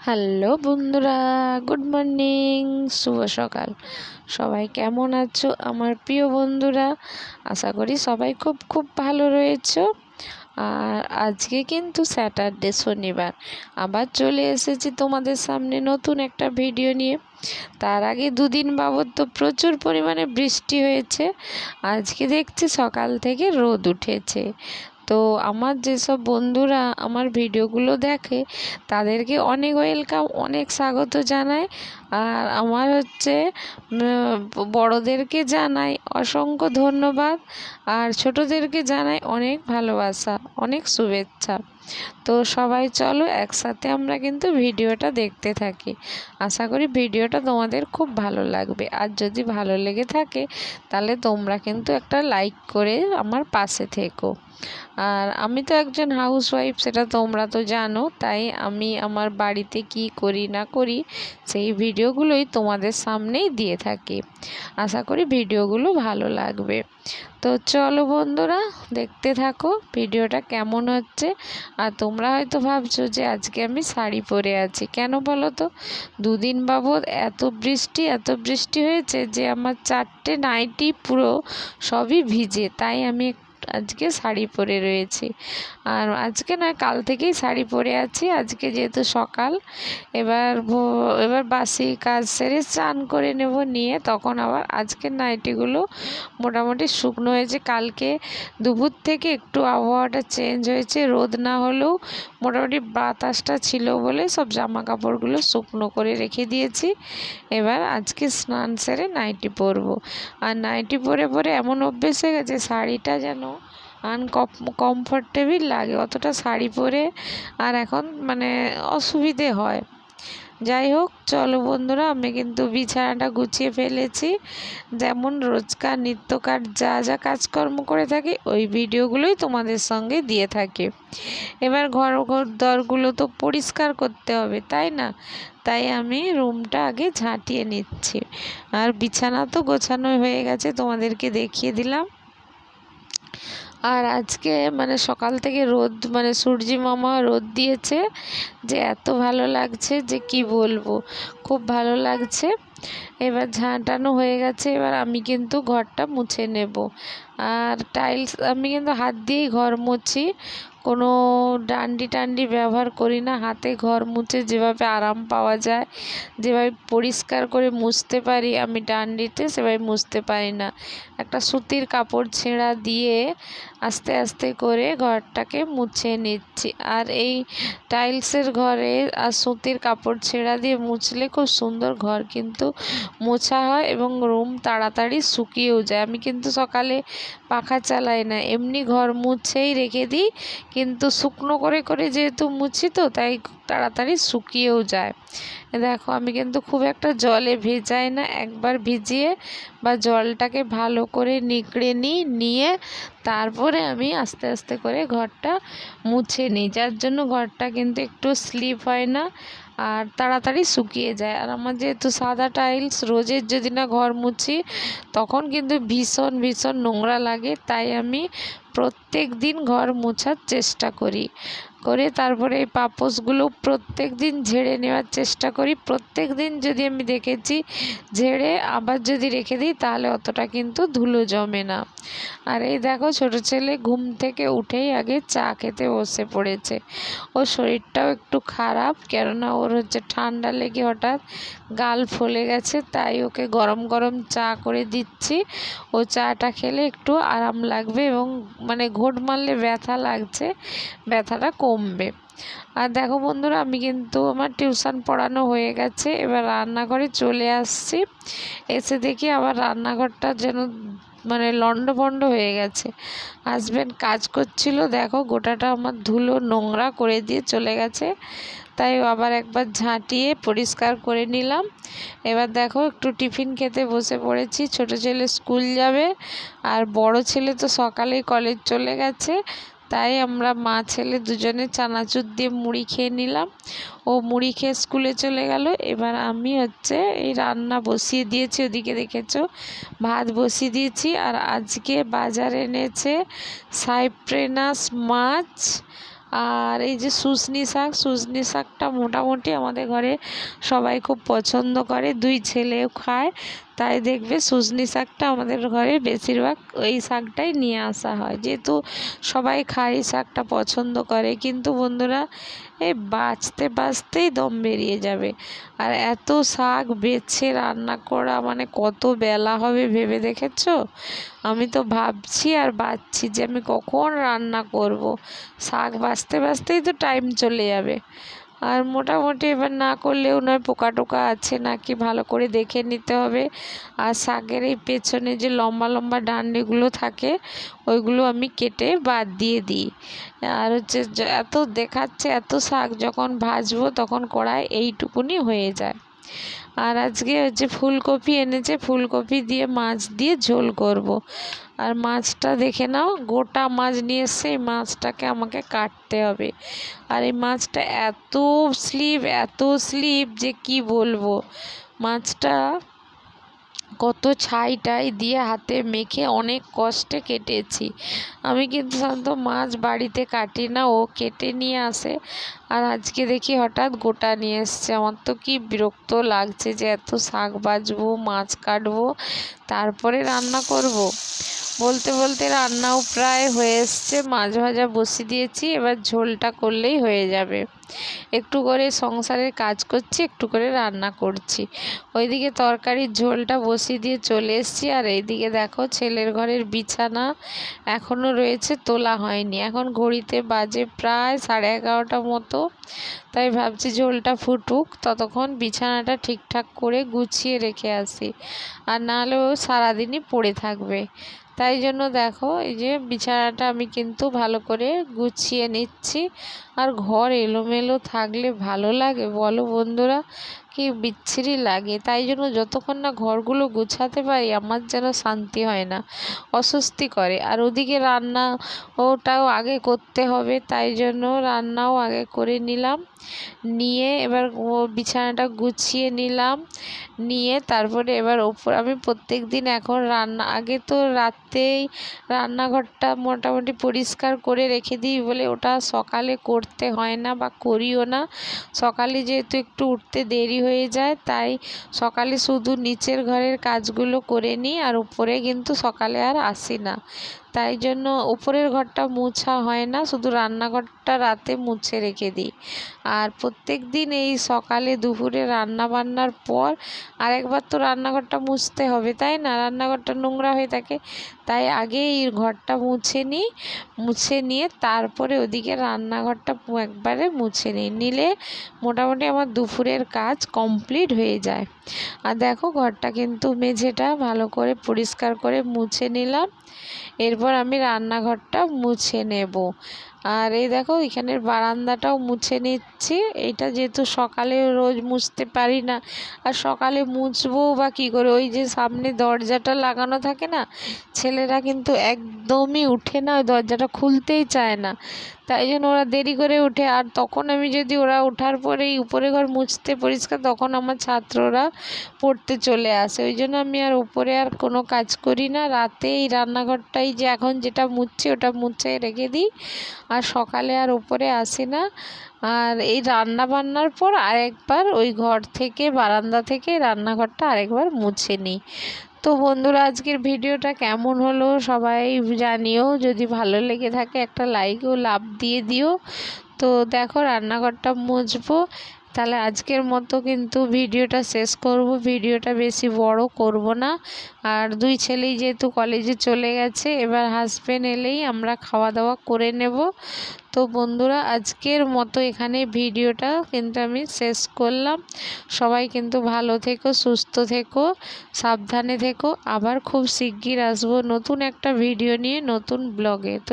Hello বন্ধুরা, good morning, শুভ সকাল। সবাই কেমন আছো? আমার প্রিয় বন্ধুরা, আশা করি সবাই খুব খুব ভালো রয়েছো। আর আজকে কিন্তু স্যাটারডে, শনিবার। আবার চলে এসেছি তোমাদের সামনে নতুন একটা ভিডিও নিয়ে। তার আগে দুদিন বাবদ তো প্রচুর পরিমাণে বৃষ্টি হয়েছে। আজকে দেখছি সকাল থেকে রোদ উঠেছে। তো আমার যেসব বন্ধুরা আমার ভিডিওগুলো দেখে, তাদেরকে অনেক ওয়েলকাম অনেক স্বাগত জানাই। আর আমার হচ্ছে বড়োদেরকে জানাই অসংখ্য ধন্যবাদ। আর ছোটোদেরকে জানাই অনেক ভালোবাসা, অনেক শুভেচ্ছা। তো সবাই চলো একসাথে আমরা কিন্তু ভিডিওটা দেখতে থাকি। আশা করি ভিডিওটা তোমাদের খুব ভালো লাগবে। আর যদি ভালো লেগে থাকে, তাহলে তোমরা কিন্তু একটা লাইক করে আমার পাশে থেকো। আর আমি তো একজন হাউস ওয়াইফ সেটা তোমরা তো জানো। তাই আমি আমার বাড়িতে কি করি না করি, সেই ভিডিওগুলোই তোমাদের সামনেই দিয়ে থাকি। আশা করি ভিডিওগুলো ভালো লাগবে। তো চলো বন্ধুরা, দেখতে থাকো ভিডিওটা কেমন হচ্ছে। আর তোমরা হয়তো ভাবছ যে আজকে আমি শাড়ি পরে আছি। কেন বলো তো? দুদিন বাবদ এত বৃষ্টি এত বৃষ্টি হয়েছে যে আমার চারটে নাইটি পুরো সবই ভিজে। তাই আমি আজকে শাড়ি পরে রয়েছি। আর আজকে নয়, কাল থেকেই শাড়ি পরে আছি। আজকে যেহেতু সকাল, এবার এবার বাসি কাজ সেরে স্নান করে নেব, নিয়ে তখন আবার আজকের নাইটিগুলো মোটামুটি শুকনো হয়েছে। কালকে দুপুর থেকে একটু আবহাওয়াটা চেঞ্জ হয়েছে। রোদ না হলেও মোটামুটি বাতাসটা ছিল বলে সব জামা কাপড়গুলো শুকনো করে রেখে দিয়েছি। এবার আজকে স্নান সেরে নাইটি পরবো। আর নাইটি পরে পরে এমন অভ্যেস হয়ে গেছে, শাড়িটা যেন আনকমফর্টেবল লাগে, অতটা শাড়ি পরে। আর এখন মানে অসুবিধে হয়। যাই হোক, চলো বন্ধুরা, আমি কিন্তু বিছানাটা গুছিয়ে ফেলেছি। যেমন রোজকার, নিত্যকার যা যা কাজকর্ম করে থাকি, ওই ভিডিওগুলোই তোমাদের সঙ্গে দিয়ে থাকি। এবার ঘর ঘর দরগুলো তো পরিষ্কার করতে হবে, তাই না? তাই আমি রুমটা আগে ঝাঁটিয়ে নিচ্ছি। আর বিছানা তো গোছানো হয়ে গেছে, তোমাদেরকে দেখিয়ে দিলাম। আর আজকে মানে সকাল থেকে রোদ মানে সূর্যি মামা রোদ দিয়েছে যে এত ভালো লাগছে যে কি বলব, খুব ভালো লাগছে। এবার ঝাঁটানো হয়ে গেছে, এবার আমি কিন্তু ঘরটা মুছে নেব। আর টাইলস আমি কিন্তু হাত দিয়েই ঘর মুছি, কোনো ডান্ডি টান্ডি ব্যবহার করি না, হাতে ঘর মুছে যেভাবে আরাম পাওয়া যায়, যেভাবে পরিষ্কার করে মুছতে পারি, আমি ডান্ডিতে সেভাবে মুছতে পারি না। একটা সুতির কাপড় ছেঁড়া দিয়ে আস্তে আস্তে করে ঘরটাকে মুছে নিচ্ছি। আর এই টাইলসের ঘরে আর সুতির কাপড় ছেঁড়া দিয়ে মুছলে খুব সুন্দর ঘর কিন্তু মোছা হয় এবং রুম তাড়াতাড়ি শুকিয়েও যায়। আমি কিন্তু সকালে পাখা চালাই না, এমনি ঘর মুছেই রেখে দিই। কিন্তু শুকনো করে করে যেহেতু মুছি তো, তাই তাড়াতাড়ি শুকিয়েও যায়। দেখো, আমি কিন্তু খুব একটা জলে ভেজাই না। একবার ভিজিয়ে বা জলটাকে ভালো করে নিকড়ে নিই, নিয়ে তারপরে আমি আস্তে আস্তে করে ঘরটা মুছে নিই। যার জন্য ঘরটা কিন্তু একটু স্লিপ হয় না আর তাড়াতাড়ি শুকিয়ে যায়। আর আমার যেহেতু সাদা টাইলস, রোজের যদি না ঘর মুছি, তখন কিন্তু ভীষণ ভীষণ নোংরা লাগে। তাই আমি প্রত্যেক দিন ঘর মোছার চেষ্টা করি। করে তারপরে এই পাপোশগুলো প্রত্যেক দিন ঝেড়ে নেওয়ার চেষ্টা করি। প্রত্যেক দিন যদি আমি দেখেছি ঝেড়ে আবার যদি রেখে দিই, তাহলে অতটা কিন্তু ধুলো জমে না। আর এই দেখো, ছোট ছেলে ঘুম থেকে উঠেই আগে চা খেতে বসে পড়েছে। ওর শরীরটাও একটু খারাপ, কেননা ওর হচ্ছে ঠান্ডা লেগে হঠাৎ গাল ফলে গেছে, তাই ওকে গরম গরম চা করে দিচ্ছি। ও চাটা খেলে একটু আরাম লাগবে এবং মানে ঘোট মারলে ব্যথা লাগছে। ব্যথাটা কমবে। আর দেখো বন্ধুরা, আমি কিন্তু আমার টিউশন পড়ানো হয়ে গেছে। এবার রান্নাঘরে চলে আসছি। এসে দেখি আবার রান্নাঘরটা যেন মানে লণ্ডভণ্ড হয়ে গেছে। হাজব্যান্ড কাজ করছিল, দেখো গোটাটা আমার ধুলো নোংরা করে দিয়ে চলে গেছে। তাই আবার একবার ঝাঁটিয়ে পরিষ্কার করে নিলাম। এবার দেখো একটু টিফিন খেতে বসে পড়েছি। ছোট ছেলে স্কুল যাবে, আর বড় ছেলে তো সকালেই কলেজ চলে গেছে। তাই আমরা মা ছেলে দুজনে চানাচুর দিয়ে মুড়ি খেয়ে নিলাম। ও মুড়ি খেয়ে স্কুলে চলে গেল। এবার আমি হচ্ছে এই রান্না বসিয়ে দিয়েছি, ওদিকে দেখেছ? ভাত বসিয়ে দিয়েছি। আর আজকে বাজারে এনেছে সাইপ্রেনাস মাছ আর এই যে শুশনি শাক। শুশনি শাকটা মোটামুটি আমাদের ঘরে সবাই খুব পছন্দ করে। দুই ছেলেও খায়। তাই দেখবে শুশনি শাকটা আমাদের ঘরে বেশিরভাগ ওই শাকটাই নিয়ে আসা হয়। যেহেতু সবাই খায় শাকটা পছন্দ করে, কিন্তু বন্ধুরা, এই বাঁচতে বাঁচতেই দম বেরিয়ে যাবে। আর এত শাক বেছে রান্না করা মানে কত বেলা হবে ভেবে দেখেছ? আমি তো ভাবছি আর বাঁচছি যে আমি কখন রান্না করব। শাক বাঁচতে বাঁচতেই তো টাইম চলে যাবে। আর মোটামুটি এবার না করলেও নয় পোকা টোকা আছে নাকি ভালো করে দেখে নিতে হবে। আর শাকের এই পেছনে যে লম্বা লম্বা ডান্ডিগুলো থাকে, ওইগুলো আমি কেটে বাদ দিয়ে দিই। আর হচ্ছে এত দেখাচ্ছে, এত শাক যখন ভাজবো তখন কড়াই এইটুকুনি হয়ে যায়। আর আজকে হচ্ছে ফুলকপি এনেছে, ফুলকপি দিয়ে মাছ দিয়ে ঝোল করব। আর মাছটা দেখে নাও, গোটা মাছ নিয়ে এসছে, এই মাছটাকে আমাকে কাটতে হবে আর এই মাছটা এত স্লিপ এত স্লিপ যে কি বলব মাছটা কত ছাই টাই দিয়ে হাতে মেখে অনেক কষ্টে কেটেছি। আমি কিন্তু সাধারণত মাছ বাড়িতে কাটি না, ও কেটে নিয়ে আসে। আর আজকে দেখি হঠাৎ গোটা নিয়ে এসছে। আমার তো কি বিরক্ত লাগছে যে এত শাক বাজবো মাছ কাটবো, তারপরে রান্না করব। বলতে বলতে রান্নাও প্রায় হয়ে এসছে। মাছ ভাজা বসিয়ে দিয়েছি, এবার ঝোলটা করলেই হয়ে যাবে। একটু করে সংসারের কাজ করছি, একটু করে রান্না করছি। ওইদিকে তরকারির ঝোলটা বসিয়ে দিয়ে চলে এসছি, আর এইদিকে দেখো ছেলের ঘরের বিছানা এখনও রয়েছে, তোলা হয়নি। এখন ঘড়িতে বাজে প্রায় সাড়ে এগারোটা মতো, তাই ভাবছি ঝোলটা ফুটুক, ততক্ষণ বিছানাটা ঠিকঠাক করে গুছিয়ে রেখে আসি। আর নাহলেও সারাদিনই পড়ে থাকবে। তাই জন্য দেখো, এই যে বিছানাটা আমি কিন্তু ভালো করে গুছিয়ে নিচ্ছি। আর ঘর এলোমেলো থাকলে ভালো লাগে, বলো বন্ধুরা। কি বিচ্ছিরি লাগে। তাই জন্য যতক্ষণ না ঘরগুলো গুছাতে পারি, আমার যেন শান্তি হয় না, অস্বস্তি করে। আর ওদিকে রান্না ওটাও আগে করতে হবে, তাই জন্য রান্নাও আগে করে নিলাম। নিয়ে এবার বিছানাটা গুছিয়ে নিলাম। নিয়ে তারপরে এবার ওপর, আমি প্রত্যেক দিন এখন রান্না, আগে তো রাতেই রান্নাঘরটা মোটামুটি পরিষ্কার করে রেখে দিই বলে ওটা সকালে করতে হয় না বা করিও না। সকালে যেহেতু একটু উঠতে দেরি হয়ে যায়, তাই সকালে শুধু নিচের ঘরের কাজগুলো করে নিই আর উপরে কিন্তু সকালে আর আসি না। তাই জন্য উপরের ঘরটা মুছা হয় না, শুধু রান্নাঘরটা রাতে মুছে রেখে দিই। আর প্রত্যেক দিন এই সকালে দুপুরে রান্না বান্নার পর আরেকবার তো রান্নাঘরটা মুছতে হবে, তাই না? রান্নাঘরটা নোংরা হয়ে থাকে, তাই আগে এই ঘরটা মুছে নিই, মুছে নিয়ে তারপরে ওদিকে রান্নাঘরটা একবারে মুছে নিই। নিলে মোটামুটি আমার দুপুরের কাজ কমপ্লিট হয়ে যায়। আর দেখো ঘরটা কিন্তু মেঝেটা ভালো করে পরিষ্কার করে মুছে নিলাম। এরপর আমি রান্নাঘরটা মুছে নেব। আর এই দেখো, এখানের বারান্দাটাও মুছে নিচ্ছি। এটা যেহেতু সকালে রোজ মুছতে পারি না, আর সকালে মুছবো বা কী করে? ওই যে সামনে দরজাটা লাগানো থাকে না, ছেলেরা কিন্তু একদমই উঠে না, ওই দরজাটা খুলতেই চায় না। তাই জন্য ওরা দেরি করে উঠে আর তখন আমি যদি ওরা ওঠার পরেই উপরে ঘর মুছতে পরিষ্কার, তখন আমার ছাত্ররা পড়তে চলে আসে। ওই জন্য আমি আর উপরে আর কোনো কাজ করি না। রাতে এই রান্নাঘরটাই যে এখন যেটা মুছছি, ওটা মুছে রেখে দিই। আর সকালে আর উপরে আসি না। আর এই রান্না বান্নার পর আরেকবার ওই ঘর থেকে, বারান্দা থেকে রান্নাঘরটা আরেকবার মুছে নিই। তো বন্ধুরা, আজকের ভিডিওটা কেমন হলো সবাই জানিও। যদি ভালো লেগে থাকে একটা লাইক ও লাভ দিয়ে দিও। তো দেখো, রান্নাঘরটা মুছবো। তাহলে আজকের মতো কিন্তু ভিডিওটা শেষ করব। ভিডিওটা বেশি বড় করব না। আর দুই ছেলেই যেহেতু কলেজে চলে গেছে, এবার হাজব্যান্ড এলেই আমরা খাওয়া দাওয়া করে নেব। তো বন্ধুরা, আজকের মতো এখানে ভিডিওটা কিন্তু আমি শেষ করলাম। সবাই কিন্তু ভালো থেকো, সুস্থ থেকো, সাবধানে থেকো। আবার খুব শিগগির আসব নতুন একটা ভিডিও নিয়ে, নতুন ব্লগে তো